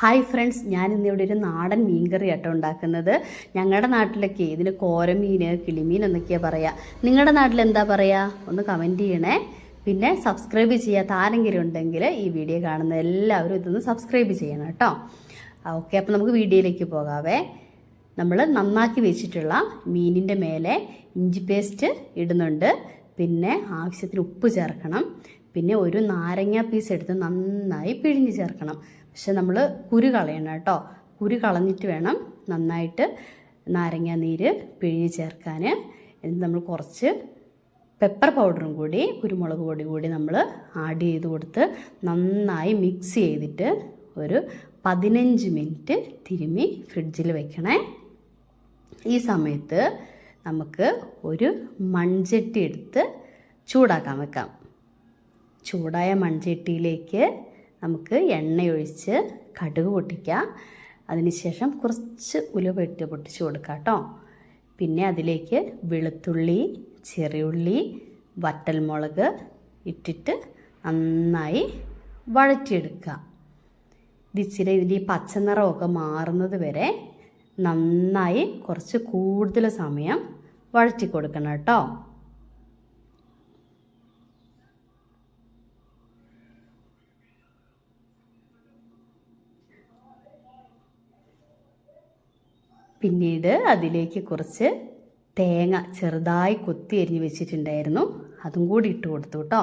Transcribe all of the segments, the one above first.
Hi friends ഞാൻ ഇന്നിവിടെ ഒരു നാടൻ മീൻകറി ആട്ടോ ഉണ്ടാക്കുന്നത്. ഞങ്ങളുടെ നാട്ടിലൊക്കെ ഇതിന് കോരമീൻ കിളിമീൻ എന്നൊക്കെയാണ് പറയുക നിങ്ങളുടെ നാട്ടിൽ എന്താ പറയുക ഒന്ന് കമന്റ് ചെയ്യണേ. പിന്നെ സബ്സ്ക്രൈബ് ചെയ്യാത്ത ആരെങ്കിലും ഉണ്ടെങ്കിൽ ഈ വീഡിയോ കാണുന്ന എല്ലാവരും ഇതൊന്ന് സബ്സ്ക്രൈബ് ചെയ്യണം കേട്ടോ. ഓക്കെ അപ്പോൾ നമുക്ക് വീഡിയോയിലേക്ക് പോകാവേ. നമ്മൾ നന്നാക്കി വെച്ചിട്ടുള്ള മീനിന്റെ മേലെ ഇഞ്ചി പേസ്റ്റ് ഇടുന്നുണ്ട്. പിന്നെ ആവശ്യത്തിന് ഉപ്പ് ചേർക്കണം. പിന്നെ ഒരു നാരങ്ങ പീസ് എടുത്ത് നന്നായി പിഴിഞ്ഞ് ചേർക്കണം. പക്ഷെ നമ്മൾ കുരു കളയണം കേട്ടോ. കുരു കളഞ്ഞിട്ട് വേണം നന്നായിട്ട് നാരങ്ങ നീര് പിഴിഞ്ഞ് ചേർക്കാൻ എന്നിട്ട് നമ്മൾ കുറച്ച് പെപ്പർ പൗഡറും കൂടി കുരുമുളക് പൊടി കൂടി നമ്മൾ ആഡ് ചെയ്ത് കൊടുത്ത് നന്നായി മിക്സ് ചെയ്തിട്ട് ഒരു പതിനഞ്ച് മിനിറ്റ് തിരുമ്മി ഫ്രിഡ്ജിൽ വെക്കണേ. ഈ സമയത്ത് നമുക്ക് ഒരു മൺചട്ടി എടുത്ത് ചൂടാക്കാൻ വെക്കാം. ചൂടായ മൺചട്ടിയിലേക്ക് നമുക്ക് എണ്ണയൊഴിച്ച് കടുക് പൊട്ടിക്കാം. അതിനുശേഷം കുറച്ച് ഉലുവ ഇട്ട് പൊട്ടിച്ച് കൊടുക്കാം കേട്ടോ. പിന്നെ അതിലേക്ക് വെളുത്തുള്ളി ചെറിയുള്ളി വറ്റൽമുളക് ഇട്ടിട്ട് നന്നായി വഴറ്റിയെടുക്കുക. ഇത് ഇച്ചിരി ഇതിന്റെ ഈ പച്ചനിറമൊക്കെ മാറുന്നത് വരെ നന്നായി കുറച്ച് കൂടുതൽ സമയം വഴറ്റി കൊടുക്കണം കേട്ടോ. പിന്നീട് അതിലേക്ക് കുറച്ച് തേങ്ങ ചെറുതായി കൊത്തി എരിഞ്ഞ് വെച്ചിട്ടുണ്ടായിരുന്നു. അതും കൂടി ഇട്ട് കൊടുത്തു കേട്ടോ.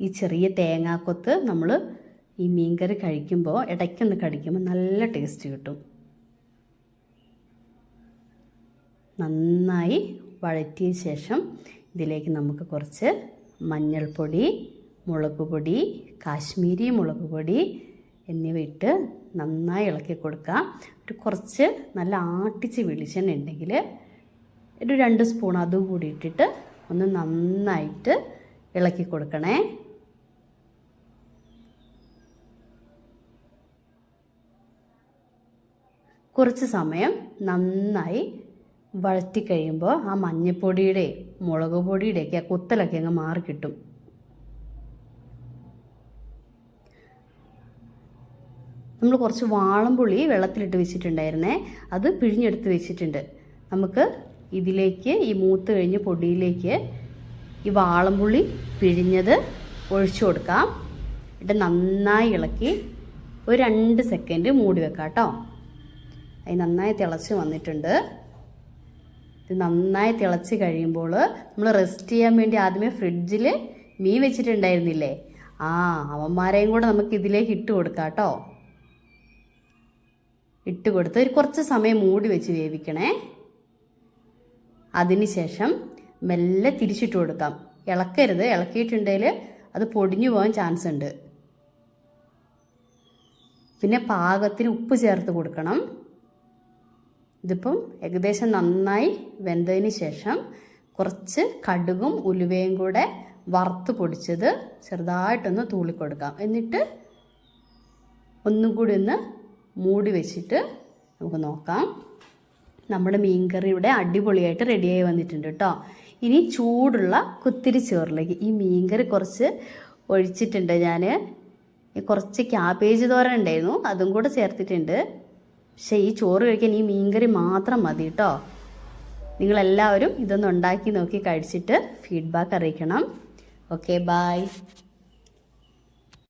ഈ ചെറിയ തേങ്ങാക്കൊത്ത് നമ്മൾ ഈ മീൻകറി കഴിക്കുമ്പോൾ ഇടയ്ക്കൊന്ന് കടിക്കുമ്പോൾ നല്ല ടേസ്റ്റ് കിട്ടും. നന്നായി വഴറ്റിയ ശേഷം ഇതിലേക്ക് നമുക്ക് കുറച്ച് മഞ്ഞൾപ്പൊടി മുളക് പൊടി കാശ്മീരി മുളക് പൊടി എന്നിവ ഇട്ട് നന്നായി ഇളക്കി കൊടുക്കുക. ഒരു കുറച്ച് നല്ല ആട്ടിച്ച് വെളിച്ചെണ്ണ ഉണ്ടെങ്കിൽ ഒരു രണ്ട് സ്പൂൺ അതും കൂടി ഇട്ടിട്ട് ഒന്ന് നന്നായിട്ട് ഇളക്കി കൊടുക്കണേ. കുറച്ച് സമയം നന്നായി വഴറ്റി കഴിയുമ്പോൾ ആ മഞ്ഞൾപ്പൊടിയുടെ മുളക് പൊടിയുടെയൊക്കെ ആ കുത്തലൊക്കെ അങ്ങ് മാറി കിട്ടും നമ്മൾ കുറച്ച് വാളംപുളി വെള്ളത്തിലിട്ട് വെച്ചിട്ടുണ്ടായിരുന്നേ. അത് പിഴിഞ്ഞെടുത്ത് വെച്ചിട്ടുണ്ട്. നമുക്ക് ഇതിലേക്ക് ഈ മൂത്ത് കഴിഞ്ഞ് പൊടിയിലേക്ക് ഈ വാളംപുളി പിഴിഞ്ഞത് ഒഴിച്ചു കൊടുക്കാം. എന്നിട്ട് നന്നായി ഇളക്കി ഒരു രണ്ട് സെക്കൻഡ് മൂടി വെക്കാം കേട്ടോ. അത് നന്നായി തിളച്ച് വന്നിട്ടുണ്ട്. ഇത് നന്നായി തിളച്ച് കഴിയുമ്പോൾ നമ്മൾ റെസ്റ്റ് ചെയ്യാൻ വേണ്ടി ആദ്യമേ ഫ്രിഡ്ജിൽ മീൻ വെച്ചിട്ടുണ്ടായിരുന്നില്ലേ? ആ അവന്മാരെയും കൂടെ നമുക്ക് ഇതിലേക്ക് ഇട്ട് കൊടുക്കാം കേട്ടോ. ഇട്ട് കൊടുത്ത് ഒരു കുറച്ച് സമയം മൂടി വെച്ച് വേവിക്കണേ. അതിനുശേഷം മെല്ലെ തിരിച്ചിട്ട് കൊടുക്കാം. ഇളക്കരുത്. ഇളക്കിയിട്ടുണ്ടെങ്കിൽ അത് പൊടിഞ്ഞു പോകാൻ ചാൻസ് ഉണ്ട്. പിന്നെ പാകത്തിന് ഉപ്പ് ചേർത്ത് കൊടുക്കണം. ഇതിപ്പം ഏകദേശം നന്നായി വെന്തതിന് ശേഷം കുറച്ച് കടുകും ഉലുവയും കൂടെ വറുത്ത് പൊടിച്ചത് ചെറുതായിട്ടൊന്ന് തൂളിക്കൊടുക്കാം. എന്നിട്ട് ഒന്നും കൂടി ഒന്ന് മൂടി വെച്ചിട്ട് നമുക്ക് നോക്കാം. നമ്മുടെ മീൻകറി ഇവിടെ അടിപൊളിയായിട്ട് റെഡിയായി വന്നിട്ടുണ്ട് കേട്ടോ ഇനി ചൂടുള്ള കുത്തിരി ചോറിലേക്ക്. ഈ മീൻകറി കുറച്ച് ഒഴിച്ചിട്ടുണ്ട് ഞാൻ കുറച്ച് ക്യാബേജ് തോരൻ ഉണ്ടായിരുന്നു. അതും കൂടെ ചേർത്തിട്ടുണ്ട്. പക്ഷേ ഈ ചോറ് കഴിക്കാൻ ഈ മീൻകറി മാത്രം മതി കേട്ടോ നിങ്ങളെല്ലാവരും ഇതൊന്ന് ഉണ്ടാക്കി നോക്കി കഴിച്ചിട്ട് ഫീഡ്ബാക്ക് അറിയിക്കണം. Okay bye